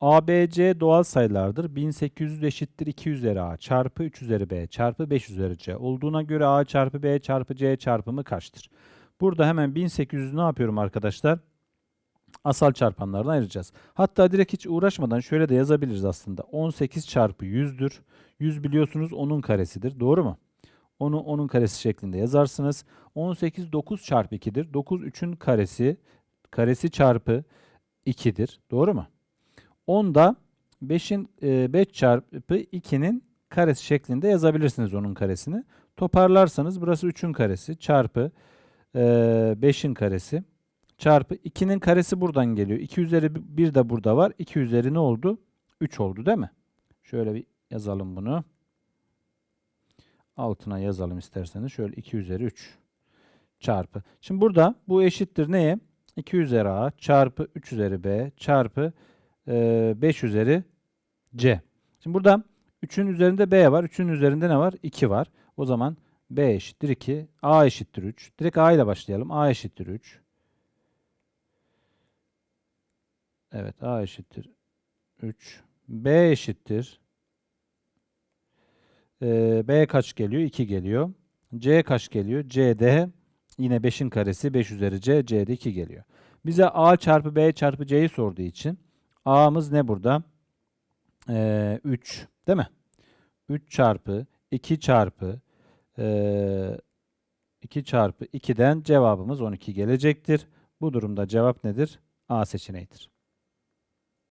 A, B, C doğal sayılardır. 1800 eşittir 2 üzeri A çarpı 3 üzeri B çarpı 5 üzeri C olduğuna göre A çarpı B çarpı C çarpımı kaçtır? Burada hemen 1800'ü ne yapıyorum arkadaşlar? Asal çarpanlardan ayıracağız. Hatta direkt hiç uğraşmadan şöyle de yazabiliriz aslında. 18 çarpı 100'dür. 100 biliyorsunuz 10'un karesidir. Doğru mu? Onu 10'un karesi şeklinde yazarsınız. 18 9 çarpı 2'dir. 9 3'ün karesi karesi çarpı 2'dir. Doğru mu? 10 da 5'in 5 çarpı 2'nin karesi şeklinde yazabilirsiniz onun karesini. Toparlarsanız burası 3'ün karesi çarpı 5'in karesi çarpı 2'nin karesi buradan geliyor. 2 üzeri 1 de burada var. 2 üzeri ne oldu? 3 oldu değil mi? Şöyle bir yazalım bunu. Altına yazalım isterseniz. Şöyle 2 üzeri 3 çarpı. Şimdi burada bu eşittir neye? 2 üzeri a çarpı 3 üzeri b çarpı e, 5 üzeri c. Şimdi burada 3'ün üzerinde b var. 3'ün üzerinde ne var? 2 var. O zaman b eşittir 2. a eşittir 3. Direkt a ile başlayalım. a eşittir 3. Evet a eşittir 3. b eşittir. Ee, b kaç geliyor? 2 geliyor. c kaç geliyor? c de yine 5'in karesi 5 üzeri c. c de 2 geliyor. Bize a çarpı b çarpı c'yi sorduğu için a'mız ne burada? Ee, 3 değil mi? 3 çarpı 2 çarpı ee, 2 çarpı 2'den cevabımız 12 gelecektir. Bu durumda cevap nedir? A seçeneğidir.